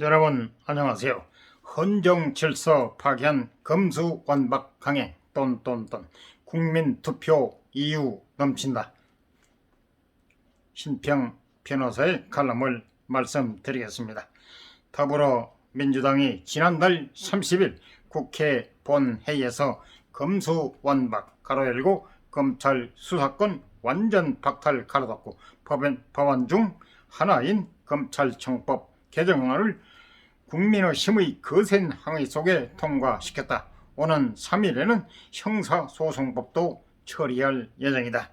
여러분 안녕하세요. 헌정 질서 파괴한 검수완박 강행 똔똔똔 국민 투표 이유 넘친다. 신평 변호사의 칼럼을 말씀드리겠습니다. 더불어민주당이 지난달 30일 국회 본회의에서 검수완박 가로 열고 검찰 수사권 완전 박탈 가로 닫고 법안, 법안 중 하나인 검찰청법 개정안을 국민의 힘의 거센 항의 속에 통과시켰다. 오는 3일에는 형사소송법도 처리할 예정이다.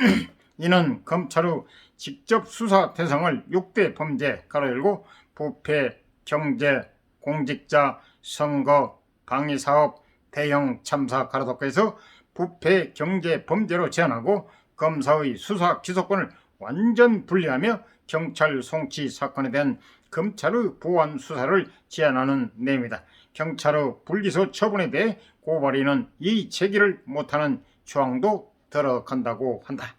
이는 검찰의 직접 수사 대상을 6대 범죄 가로 열고 부패, 경제, 공직자, 선거, 방위사업, 대형 참사 가로 닫고해서 부패, 경제, 범죄로 제한하고 검사의 수사 기소권을 완전 분리하며 경찰 송치 사건에 대한 검찰의 보안 수사를 제한하는 내용이다. 경찰의 불기소 처분에 대해 고발인은 이 제기를 못하는 조항도 들어간다고 한다.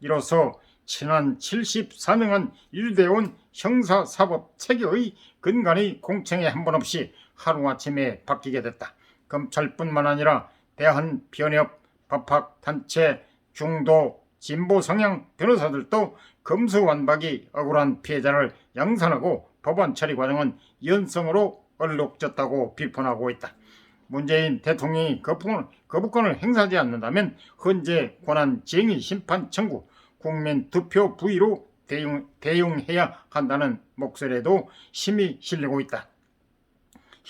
이로써 지난 74년간 유지되어온 형사사법 체계의 근간이 공청회 한번 없이 하루아침에 바뀌게 됐다. 검찰뿐만 아니라 대한변협, 법학단체, 중도, 진보 성향 변호사들도 검수완박이 억울한 피해자를 양산하고 법안 처리 과정은 연성으로 얼룩졌다고 비판하고 있다. 문재인 대통령이 거부권을, 거부권을 행사하지 않는다면 헌재 권한 쟁의 심판 청구, 국민 투표 부의로 대응, 대응해야 한다는 목소리에도 힘이 실리고 있다.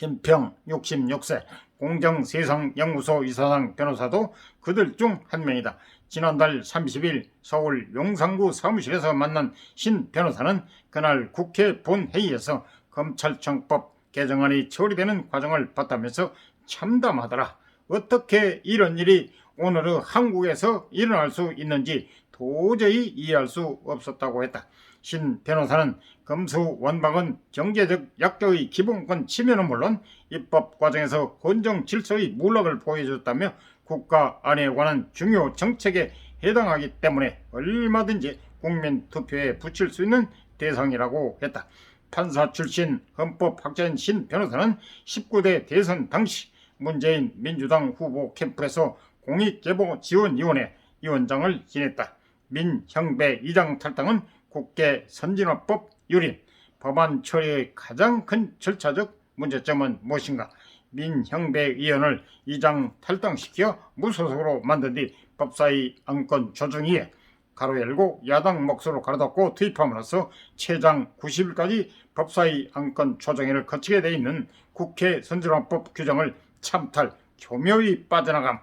hin평 66세 공정세상연구소 이사장 변호사도 그들 중 한 명이다. 지난달 30일 서울 용산구 사무실에서 만난 신 변호사는 그날 국회 본회의에서 검찰청법 개정안이 처리되는 과정을 봤다면서 참담하더라. 어떻게 이런 일이 오늘의 한국에서 일어날 수 있는지 도저히 이해할 수 없었다고 했다. 신 변호사는 검수 원박은 경제적 약자의 기본권 침해는 물론 입법 과정에서 헌정 질서의 물락을 보여줬다며 국가 안에 관한 중요 정책에 해당하기 때문에 얼마든지 국민 투표에 붙일 수 있는 대상이라고 했다. 판사 출신 헌법학자인 신 변호사는 19대 대선 당시 문재인 민주당 후보 캠프에서 공익제보 지원위원회 위원장을 지냈다. 민형배 이장 탈당은 국회 선진화법 유린, 법안 처리의 가장 큰 절차적 문제점은 무엇인가? 민형배 의원을 이장 탈당시켜 무소속으로 만든 뒤 법사위 안건 조정위에 가로 열고 야당 몫으로 가로닫고 투입함으로써 최장 90일까지 법사위 안건 조정회를 거치게 돼 있는 국회 선진화법 규정을 참탈, 교묘히 빠져나감,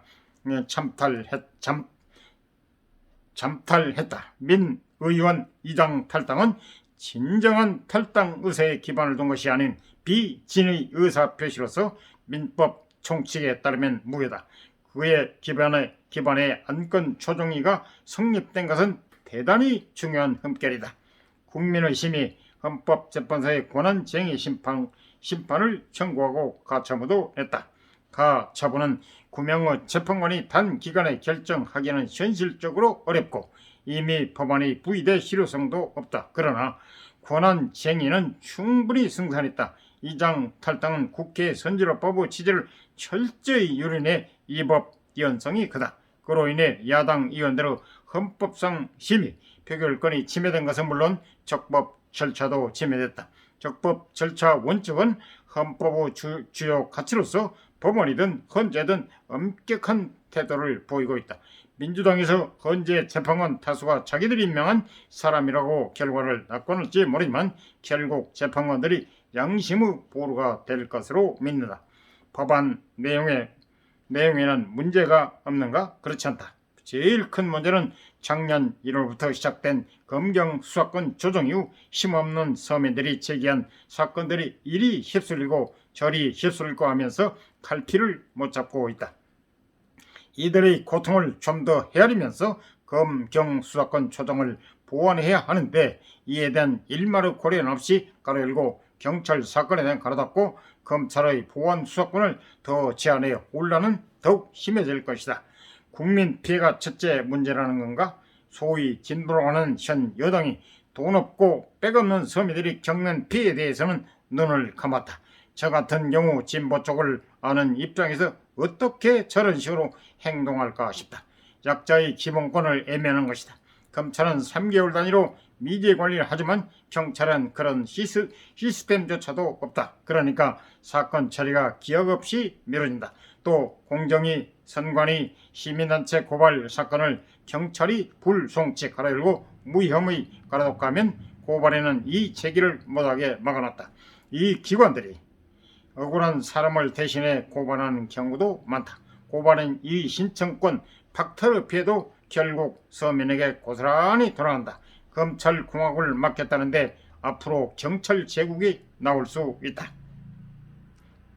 예, 참탈했, 참, 잠탈했다. 민 의원 이장 탈당은 진정한 탈당 의사에 기반을 둔 것이 아닌 비진의 의사 표시로서 민법 총칙에 따르면 무효다. 그의 기반에 기반의 안건 조정위가 성립된 것은 대단히 중요한 흠결이다. 국민의 심이 헌법재판소의 권한쟁의 심판, 심판을 청구하고 가처분도 했다. 가처분은 구명의 재판관이 단기간에 결정하기는 현실적으로 어렵고 이미 법안이 부의될 실효성도 없다. 그러나 권한 쟁의는 충분히 승산했다. 이장 탈당은 국회 선진화법의 취지를 철저히 유린해 이법 연성이 크다. 그로 인해 야당 의원들의 헌법상 심의 표결권이 침해된 것은 물론 적법 절차도 침해됐다. 적법 절차 원칙은 헌법의 주, 주요 가치로서 법원이든 헌재든 엄격한 태도를 보이고 있다. 민주당에서 헌재 재판관 다수가 자기들이 임명한 사람이라고 결과를 났건지 모르지만 결국 재판관들이 양심의 보루가 될 것으로 믿는다. 법안 내용에 내용에는 문제가 없는가? 그렇지 않다. 제일 큰 문제는 작년 1월부터 시작된 검경 수사권 조정 이후 힘없는 서민들이 제기한 사건들이 이리 휩쓸리고 저리 휩쓸고 하면서 칼피를 못 잡고 있다. 이들의 고통을 좀 더 헤아리면서 검경 수사권 조정을 보완해야 하는데 이에 대한 일말의 고려는 없이 가로 열고 경찰 사건에 대한 가로닫고 검찰의 보안 수사권을 더 제한해 혼란은 더욱 심해질 것이다. 국민 피해가 첫째 문제라는 건가? 소위 진보로 하는 현 여당이 돈 없고 빽없는 서민들이 겪는 피해에 대해서는 눈을 감았다. 저 같은 경우 진보 쪽을 아는 입장에서 어떻게 저런 식으로 행동할까 싶다. 약자의 기본권을 애매하는 것이다. 검찰은 3개월 단위로 미제 관리를 하지만 경찰은 그런 시스, 시스템조차도 없다. 그러니까 사건 처리가 기억 없이 미뤄진다. 또 공정위, 선관위, 시민단체 고발 사건을 경찰이 불송치 가로열고 무혐의 가로독하면 고발에는 이 제기를 못하게 막아놨다. 이 기관들이 억울한 사람을 대신해 고발하는 경우도 많다. 고발은 이 신청권 박탈을 피해도 결국 서민에게 고스란히 돌아간다. 검찰 공화국을 맡겠다는데 앞으로 경찰 제국이 나올 수 있다.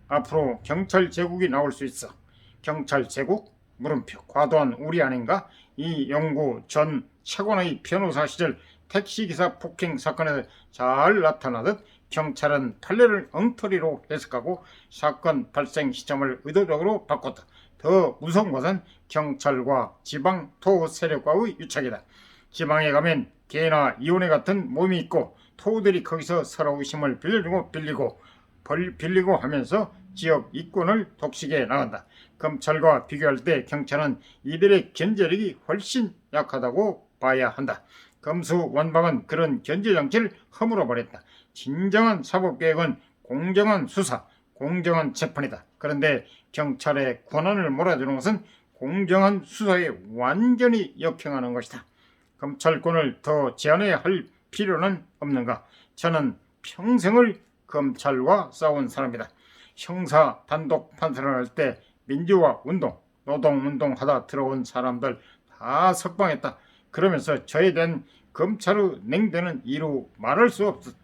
앞으로 경찰 제국이 나올 수 있어. 경찰 제국? 물음표. 과도한 우리 아닌가? 이 영구 전 차관의 변호사 시절 택시기사 폭행 사건에서 잘 나타나듯 경찰은 판례를 엉터리로 해석하고 사건 발생 시점을 의도적으로 바꿨다. 더 무서운 것은 경찰과 지방 토 세력과의 유착이다. 지방에 가면 개나 이혼회 같은 몸이 있고 토들이 거기서 서로 의심을 빌리고 빌리고 벌 빌리고 하면서 지역 이권을 독식해 나간다. 검찰과 비교할 때 경찰은 이들의 견제력이 훨씬 약하다고 봐야 한다. 검수 원박은 그런 견제 장치를 허물어 버렸다. 진정한 사법개혁은 공정한 수사, 공정한 재판이다. 그런데 경찰의 권한을 몰아주는 것은 공정한 수사에 완전히 역행하는 것이다. 검찰권을 더 제한해야 할 필요는 없는가? 저는 평생을 검찰과 싸운 사람이다. 형사 단독 판사를 할 때 민주화 운동, 노동 운동 하다 들어온 사람들 다 석방했다. 그러면서 저에 대한 검찰의 냉대는 이루 말할 수 없었다.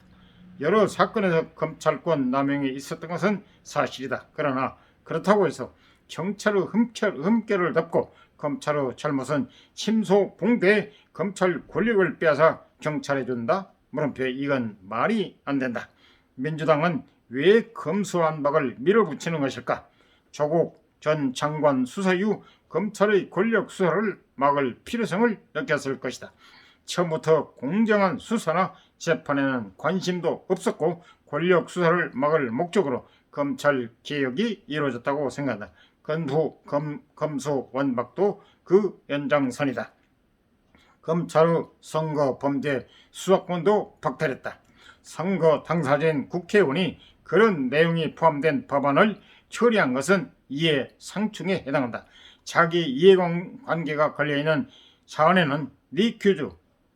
여러 사건에서 검찰권 남용이 있었던 것은 사실이다. 그러나 그렇다고 해서 경찰의 흠결, 흠결을 덮고 검찰의 잘못은 침소 봉대에 검찰 권력을 빼앗아 경찰에 준다? 물음표 이건 말이 안 된다. 민주당은 왜 검수완박을 밀어붙이는 것일까? 조국 전 장관 수사 이후 검찰의 권력 수사를 막을 필요성을 느꼈을 것이다. 처음부터 공정한 수사나 재판에는 관심도 없었고 권력 수사를 막을 목적으로 검찰 개혁이 이루어졌다고 생각한다. 건부 검, 검수 원박도 그 연장선이다. 검찰의 선거 범죄 수사권도 박탈했다. 선거 당사자인 국회의원이 그런 내용이 포함된 법안을 처리한 것은 이해 상충에 해당한다. 자기 이해관계가 걸려있는 사안에는 리큐즈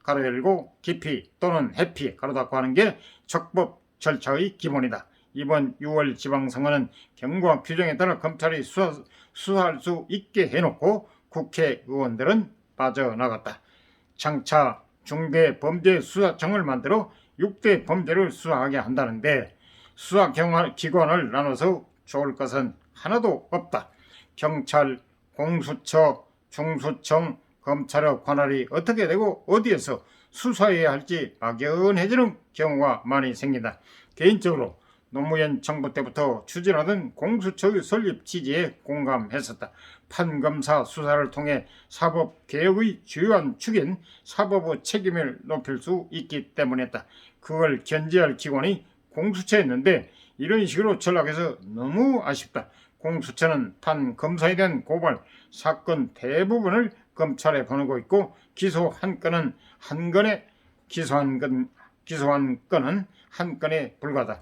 가로 열고 기피 또는 해피 가로 닫고 하는 게 적법 절차의 기본이다. 이번 6월 지방선거는 경과 규정에 따라 검찰이 수사, 수사할 수 있게 해놓고 국회의원들은 빠져나갔다. 장차 중대 범죄 수사청을 만들어 6대 범죄를 수사하게 한다는데 수사 기관을 나눠서 좋을 것은 하나도 없다. 경찰, 공수처, 중수청, 검찰의 관할이 어떻게 되고 어디에서 수사해야 할지 막연해지는 경우가 많이 생긴다. 개인적으로 노무현 정부 때부터 추진하던 공수처의 설립 취지에 공감했었다. 판검사 수사를 통해 사법 개혁의 주요한 축인 사법의 책임을 높일 수 있기 때문이었다. 그걸 견제할 기관이 공수처였는데 이런 식으로 전락해서 너무 아쉽다. 공수처는 판검사에 대한 고발 사건 대부분을 검찰에 보내고 있고 기소 한 건은 한 건에 기소한 건 기소한 건은 한 건에 불과하다.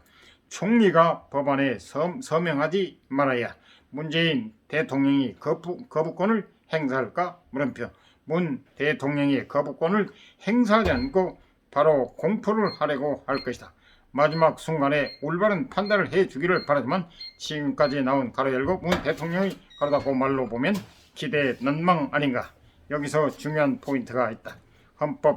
총리가 법안에 서, 서명하지 말아야 문재인 대통령이 거부, 거부권을 행사할까? 물음표. 문 대통령이 거부권을 행사하지 않고 바로 공포를 하려고 할 것이다. 마지막 순간에 올바른 판단을 해주기를 바라지만 지금까지 나온 가로 열고 문 대통령이 가로 닫고 말로 보면 기대 난망 아닌가. 여기서 중요한 포인트가 있다. 헌법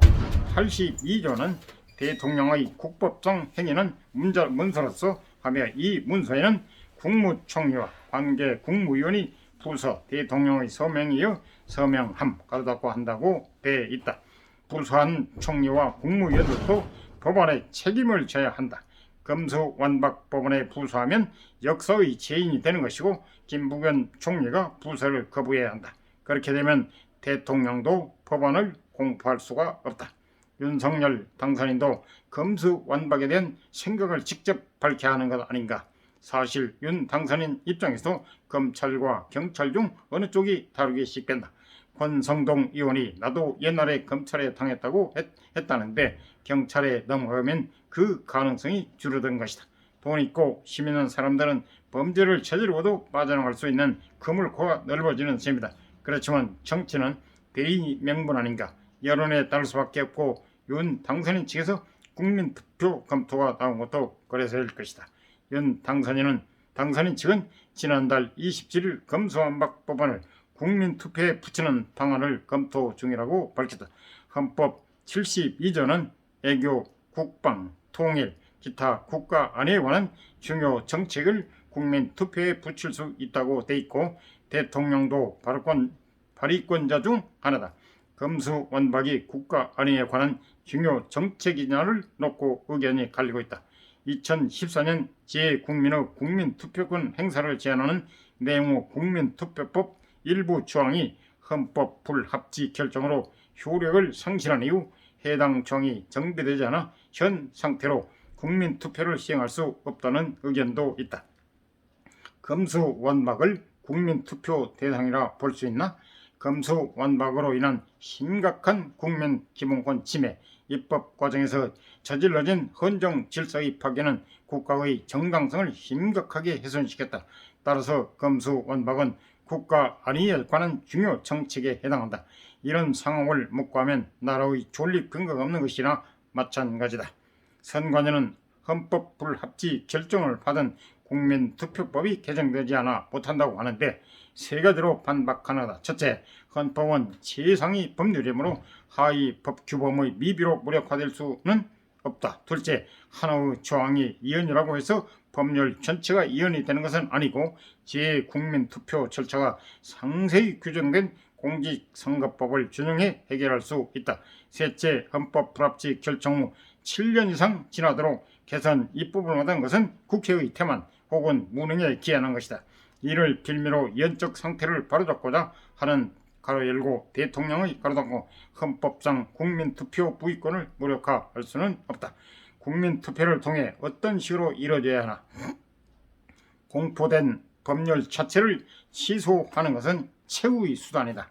82조는 대통령의 국법성 행위는 문자, 문서로서 하며 이 문서에는 국무총리와 관계 국무위원이 부서 대통령의 서명이여 서명함 가로닫고 한다고 되어 있다. 부서한 총리와 국무위원들도 법안에 책임을 져야 한다. 검수완박 법안에 부서하면 역사의 죄인이 되는 것이고 김부겸 총리가 부서를 거부해야 한다. 그렇게 되면 대통령도 법안을 공포할 수가 없다. 윤석열 당선인도 검수완박에 대한 생각을 직접 밝혀야 하는 것 아닌가. 사실 윤 당선인 입장에서도 검찰과 경찰 중 어느 쪽이 다르게 씩된다. 권성동 의원이 나도 옛날에 검찰에 당했다고 했, 다는데 경찰에 넘어가면 그 가능성이 줄어든 것이다. 돈 있고 힘 있는 사람들은 범죄를 저지르고도 빠져나갈 수 있는 그물코가 넓어지는 셈이다. 그렇지만 정치는 대의 명분 아닌가. 여론에 따를 수밖에 없고 윤 당선인 측에서 국민 투표 검토가 나온 것도 그래서일 것이다. 윤 당선인은 당선인 측은 지난달 27일 검수완박 법안을 국민 투표에 붙이는 방안을 검토 중이라고 밝혔다. 헌법 72조는 애교, 국방, 통일, 기타 국가 안에 관한 중요 정책을 국민 투표에 붙일 수 있다고 돼 있고 대통령도 발권 발의권자 중 하나다. 검수완박이 국가 안위에 관한 중요 정책이냐를 놓고 의견이 갈리고 있다. 2014년 제 국민의 국민투표권 행사를 제한하는 내무 국민투표법 일부 조항이 헌법 불합치 결정으로 효력을 상실한 이후 해당 조항이 정비되지 않아 현 상태로 국민투표를 시행할 수 없다는 의견도 있다. 검수완박을 국민투표 대상이라 볼 수 있나? 검수완박으로 인한 심각한 국민 기본권 침해, 입법 과정에서 저질러진 헌정 질서의 파괴는 국가의 정당성을 심각하게 훼손시켰다. 따라서 검수완박은 국가 안위에 관한 중요 정책에 해당한다. 이런 상황을 묵과하면 나라의 존립 근거가 없는 것이나 마찬가지다. 선관위는 헌법 불합치 결정을 받은 국민투표법이 개정되지 않아 못한다고 하는데 세 가지로 반박하나다. 첫째, 헌법은 최상위 법률이므로 하위 법 규범의 미비로 무력화될 수는 없다. 둘째, 하나의 조항이 이연이라고 해서 법률 전체가 이연이 되는 것은 아니고 재국민투표 절차가 상세히 규정된 공직선거법을 준용해 해결할 수 있다. 셋째, 헌법 불합치 결정 후 7년 이상 지나도록 개선 입법을 못한 것은 국회의 태만 혹은 무능에 기한한 것이다. 이를 빌미로 연적 상태를 바로잡고자 하는 가로 열고 대통령의 가로 닫고 헌법상 국민투표 부의권을 무력화할 수는 없다. 국민투표를 통해 어떤 식으로 이루어져야 하나 공포된 법률 자체를 취소하는 것은 최후의 수단이다.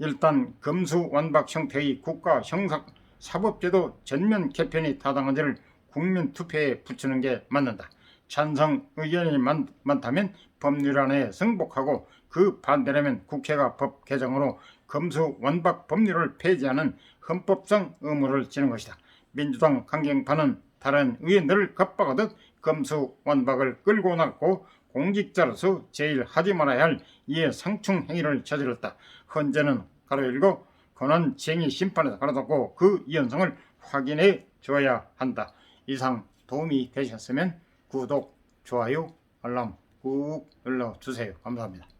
일단 검수완박 형태의 국가 형사 사법제도 전면 개편이 타당한지를 국민 투표에 붙이는 게 맞는다. 찬성 의견이 많, 많다면 법률안에 승복하고 그 반대라면 국회가 법 개정으로 검수완박 법률을 폐지하는 헌법상 의무를 지는 것이다. 민주당 강경파는 다른 의원들을 겁박하듯 검수완박을 끌고 나갔고 공직자로서 제일 하지 말아야 할 이해 상충 행위를 저질렀다. 헌재는 가로 열고 권한 쟁의 심판에서 가로닫고 그 이현성을 확인해 줘야 한다. 이상 도움이 되셨으면 구독, 좋아요, 알람 꾹 눌러주세요. 감사합니다.